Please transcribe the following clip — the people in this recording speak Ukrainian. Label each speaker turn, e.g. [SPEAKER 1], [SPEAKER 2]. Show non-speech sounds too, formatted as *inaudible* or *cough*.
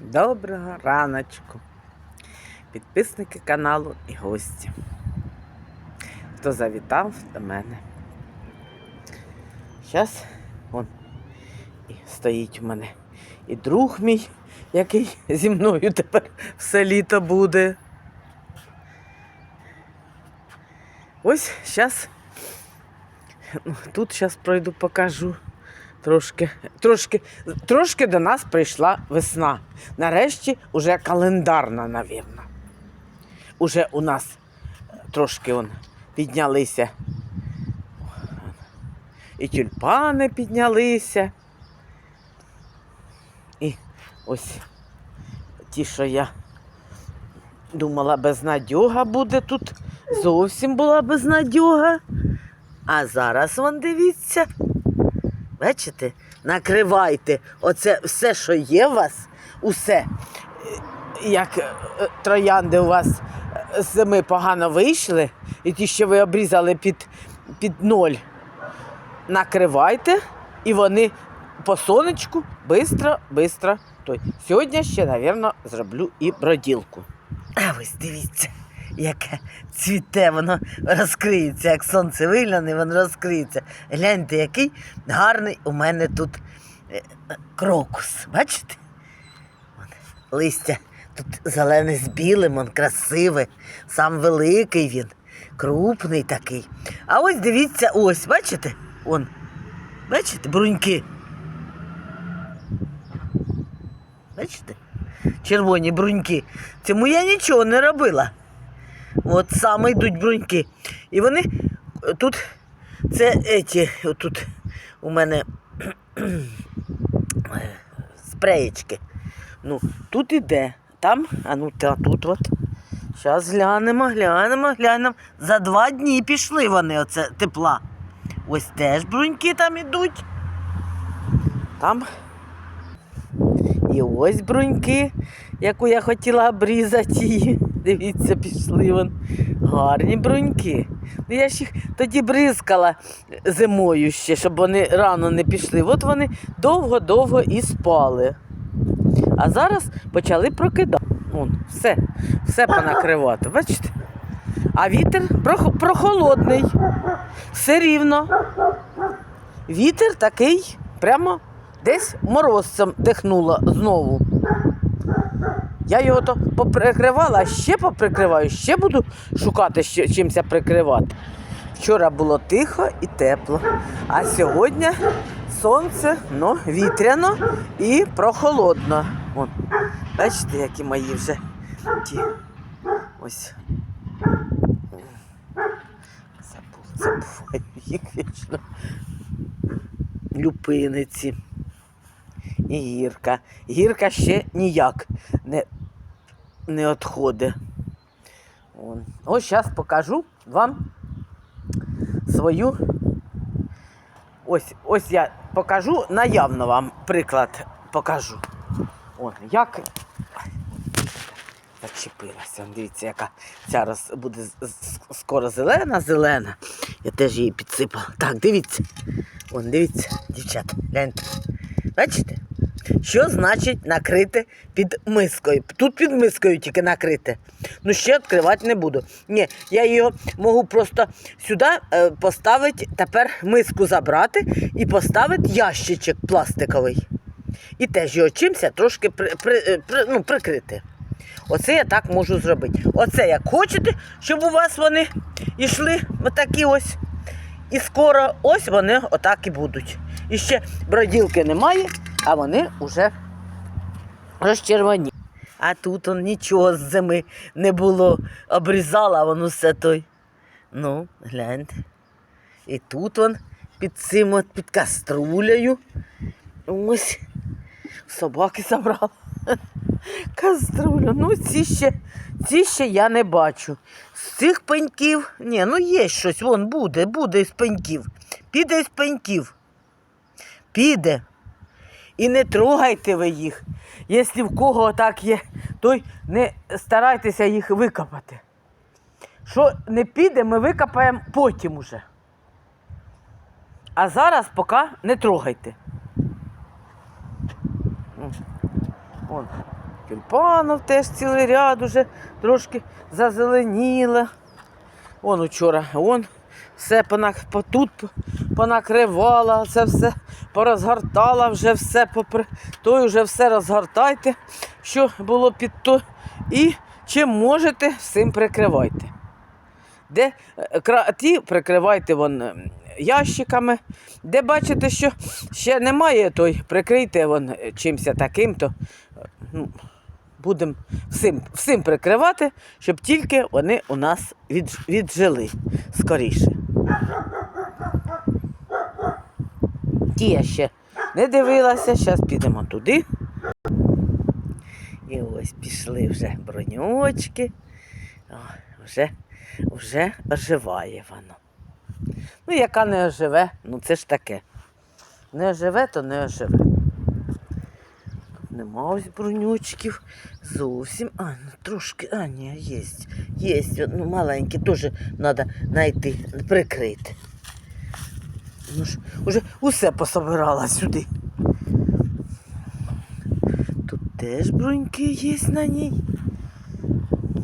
[SPEAKER 1] Доброго раночку, підписники каналу і гості. Хто завітав до мене. Зараз он і стоїть у мене і друг мій, який зі мною тепер все літо буде. Ось зараз тут зараз пройду, покажу. Трошки, трошки, трошки до нас прийшла весна. Нарешті уже календарна, навірно. Уже у нас трошки он, піднялися. І тюльпани піднялися. І ось ті, що я думала, безнадьога буде тут. Зовсім була безнадьога. А зараз вон дивіться. Бачите, накривайте оце все, що є у вас, усе. Е, Як е, троянди у вас е, зими погано вийшли, і ті, що ви обрізали під, під ноль, накривайте, і вони по сонечку бистро, бистро. Сьогодні ще, мабуть, зроблю і броділку. А ось дивіться, яке цвіте, воно розкриється, як сонце вигляне, воно розкриється. Гляньте, який гарний у мене тут е, крокус. Бачите? Листя тут зелене з білим, он красиве, сам великий він, крупний такий. А ось дивіться, ось, бачите? Он, бачите, бруньки. Бачите? Червоні бруньки. Цьому я нічого не робила. От саме йдуть бруньки. І вони е, тут, це еті, отут у мене *clears throat* е, спреєчки. Ну, тут іде, там, а ну та тут от. Зараз глянемо, глянемо, глянемо. За два дні пішли вони оце тепла. Ось теж бруньки там ідуть. Там. І ось бруньки, яку я хотіла обрізати її. Дивіться, пішли вон. Гарні бруньки. Ну, я ж їх тоді бризкала зимою ще, щоб вони рано не пішли. От вони довго-довго і спали. А зараз почали прокидати. Вон, все, все понакривати. Бачите? А вітер прохолодний. Все рівно. Вітер такий, прямо десь морозцем дихнуло знову. Я його то поприкривала, а ще поприкриваю, ще буду шукати чимся прикривати. Вчора було тихо і тепло, а сьогодні сонце ну, вітряно і прохолодно. Вон, бачите, які мої вже ті ось. Забув, забуваю їх вічно. Люпиниці. І гірка. Гірка ще ніяк не, не відходить. Ось зараз покажу вам свою. Ось, ось я покажу, наявно вам приклад покажу. От, як зачепилася. Дивіться, яка ця буде скоро зелена, зелена. Я теж її підсипала. Так, дивіться. Вон, дивіться, дівчата, гляньте. Бачите? Що значить накрити під мискою? Тут під мискою тільки накрити. Ну ще відкривати не буду. Ні, я його можу просто сюди е, поставити, тепер миску забрати і поставити ящичок пластиковий. І теж його чимся трошки при, при, е, при, ну, прикрити. Оце я так можу зробити. Оце як хочете, щоб у вас вони йшли отакі ось. І скоро ось вони отак і будуть. І ще броділки немає, а вони вже розчервоні. А тут он нічого з зими не було. Обрізала, воно все той. Ну, гляньте. І тут он під цим от, під каструлею. Ось. Собаки забрала. *laughs* Каструлю. Ну, ці ще, ці ще я не бачу. З цих пеньків, ні, ну є щось, вон буде, буде із пеньків. Піде із пеньків. Піде. І не трогайте ви їх. Якщо в кого так є, то не старайтеся їх викопати. Що не піде, ми викопаємо потім уже. А зараз поки не трогайте. Вон. Тюльпанів теж цілий ряд уже трошки зазеленіло. Вон учора, вон все тут понакривала, це все порозгортала, вже все попри той вже все розгортайте, що було під то. І чим можете, всім прикривайте. Де е, ті прикривайте вон е, ящиками. Де бачите, що ще немає, той прикрийте вон е, чимось таким, то ну, будемо всім, всім прикривати, щоб тільки вони у нас від, віджили скоріше. Ті я ще не дивилася, зараз підемо туди. І ось пішли вже броньочки. О, вже, вже оживає воно. Ну, яка не оживе, ну це ж таке. Не оживе, то не оживе. Нема ось бронючків. Зовсім. А, ну трошки. А, ні, є. Є. Ну, маленькі теж треба знайти, прикрити. Ну ж, уже усе пособирала сюди. Тут теж бруньки є на ній.